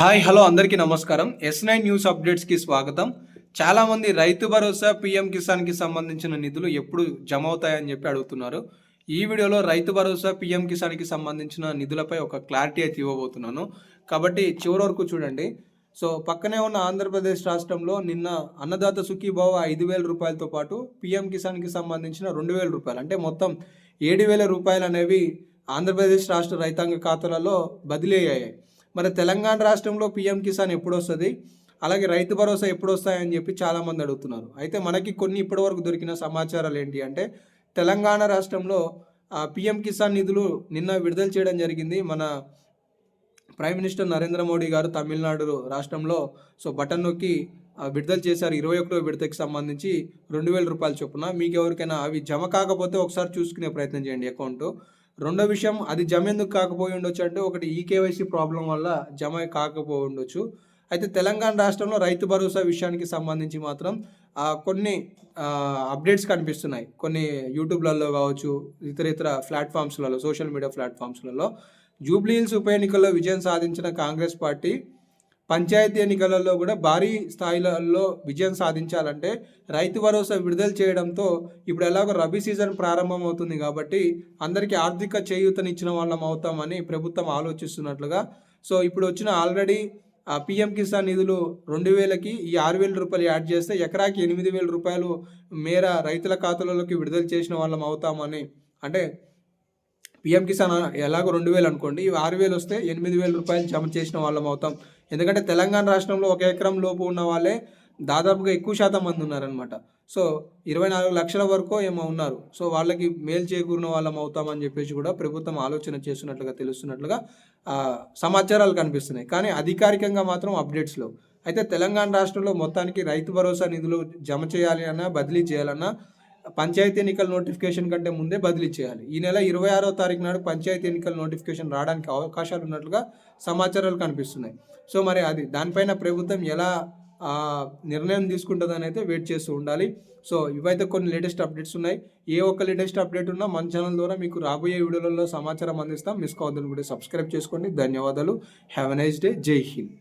Hi hello అందరికీ నమస్కారం. Yes nine news అప్డేట్స్కి స్వాగతం. చాలామంది రైతు భరోసా పీఎం కిసాన్కి సంబంధించిన నిధులు ఎప్పుడు జమ అవుతాయని చెప్పి అడుగుతున్నారు. ఈ వీడియోలో రైతు భరోసా పీఎం కిసాన్కి సంబంధించిన నిధులపై ఒక క్లారిటీ అయితే ఇవ్వబోతున్నాను. కాబట్టి చివరి వరకు చూడండి. సో పక్కనే ఉన్న ఆంధ్రప్రదేశ్ రాష్ట్రంలో నిన్న అన్నదాత సుఖీభావ ఐదు వేల రూపాయలతో పాటు పీఎం కిసాన్కి సంబంధించిన రెండు వేల రూపాయలు. అంటే మొత్తం ఏడు వేల రూపాయలు అనేవి ఆంధ్రప్రదేశ్ రాష్ట్ర రైతాంగ ఖాతాలలో బదిలీ అయ్యాయి. మరి తెలంగాణ రాష్ట్రంలో పీఎం కిసాన్ ఎప్పుడు వస్తుంది అలాగే రైతు భరోసా ఎప్పుడు వస్తాయని చెప్పి చాలామంది అడుగుతున్నారు. అయితే మనకి కొన్ని ఇప్పటివరకు దొరికిన సమాచారాలు ఏంటి అంటే తెలంగాణ రాష్ట్రంలో పిఎం కిసాన్ నిధులు నిన్న విడుదల చేయడం జరిగింది. మన ప్రైమ్ మినిస్టర్ నరేంద్ర మోడీ గారు తమిళనాడు రాష్ట్రంలో సో బటన్ నొక్కి విడుదల చేశారు. ఇరవై ఒకటో విడతకి సంబంధించి రెండు వేల రూపాయల చొప్పున. మీకు ఎవరికైనా అవి జమ కాకపోతే ఒకసారి చూసుకునే ప్రయత్నం చేయండి అకౌంట్. రెండో విషయం అది జమ ఎందుకు కాకపోయి ఉండొచ్చు అంటే ఒకటి ఈకేవైసీ ప్రాబ్లం వల్ల జమ కాకపోయి ఉండొచ్చు. అయితే తెలంగాణ రాష్ట్రంలో రైతు భరోసా విషయానికి సంబంధించి మాత్రం కొన్ని అప్డేట్స్ కనిపిస్తున్నాయి. కొన్ని యూట్యూబ్లలో కావచ్చు ఇతర ఇతర ప్లాట్ఫామ్స్లలో సోషల్ మీడియా ప్లాట్ఫామ్స్లలో. జూబ్లీ హిల్స్ ఉప ఎన్నికల్లో విజయం సాధించిన కాంగ్రెస్ పార్టీ పంచాయతీ ఎన్నికలలో కూడా భారీ స్థాయిలలో విజయం సాధించాలంటే రైతు భరోసా విడుదల చేయడంతో ఇప్పుడు ఎలాగో రబీ సీజన్ ప్రారంభమవుతుంది కాబట్టి అందరికీ ఆర్థిక చేయూతనిచ్చిన వాళ్ళం అవుతామని ప్రభుత్వం ఆలోచిస్తున్నట్లుగా. సో ఇప్పుడు వచ్చిన ఆల్రెడీ పిఎం కిసాన్ నిధులు రెండు వేలకి ఈ ఆరు వేల రూపాయలు యాడ్ చేస్తే ఎకరాకి ఎనిమిది వేల రూపాయలు మేర రైతుల ఖాతాలలోకి విడుదల చేసిన వాళ్ళం అవుతామని. అంటే పిఎం కిసాన్ ఎలాగో రెండు వేలు అనుకోండి ఇవి ఆరు వేలు వస్తే ఎనిమిది వేల రూపాయలు జమ చేసిన వాళ్ళం అవుతాం. ఎందుకంటే తెలంగాణ రాష్ట్రంలో ఒక ఎకరం లోపు ఉన్న వాళ్ళే దాదాపుగా ఎక్కువ శాతం మంది ఉన్నారనమాట సో ఇరవై నాలుగు లక్షల వరకు ఏమో ఉన్నారు. సో వాళ్ళకి మేలు చేకూరిన వాళ్ళం అవుతామని చెప్పేసి కూడా ప్రభుత్వం ఆలోచన చేస్తున్నట్లుగా తెలుస్తున్నట్లుగా సమాచారాలు కనిపిస్తున్నాయి. కానీ అధికారికంగా మాత్రం అప్డేట్స్లో అయితే తెలంగాణ రాష్ట్రంలో మొత్తానికి రైతు భరోసా నిధులు జమ చేయాలి అన్నా బదిలీ చేయాలన్నా పంచాయతీ ఎన్నికల నోటిఫికేషన్ కంటే ముందే బదిలీ చేయాలి. ఈ నెల ఇరవై ఆరో తారీఖు నాడు పంచాయతీ ఎన్నికల నోటిఫికేషన్ రావడానికి అవకాశాలు ఉన్నట్లుగా సమాచారాలు కనిపిస్తున్నాయి. సో మరి అది దానిపైన ప్రభుత్వం ఎలా నిర్ణయం తీసుకుంటుందని అయితే వెయిట్ చేస్తూ ఉండాలి. సో ఇవైతే కొన్ని లేటెస్ట్ అప్డేట్స్ ఉన్నాయి. ఏ ఒక్క లేటెస్ట్ అప్డేట్ ఉన్నా మన ఛానల్ ద్వారా మీకు రాబోయే వీడియోలలో సమాచారం అందిస్తాం. మిస్ కావద్దని కూడా సబ్స్క్రైబ్ చేసుకోండి. ధన్యవాదాలు. Have a nice day. జై హింద్.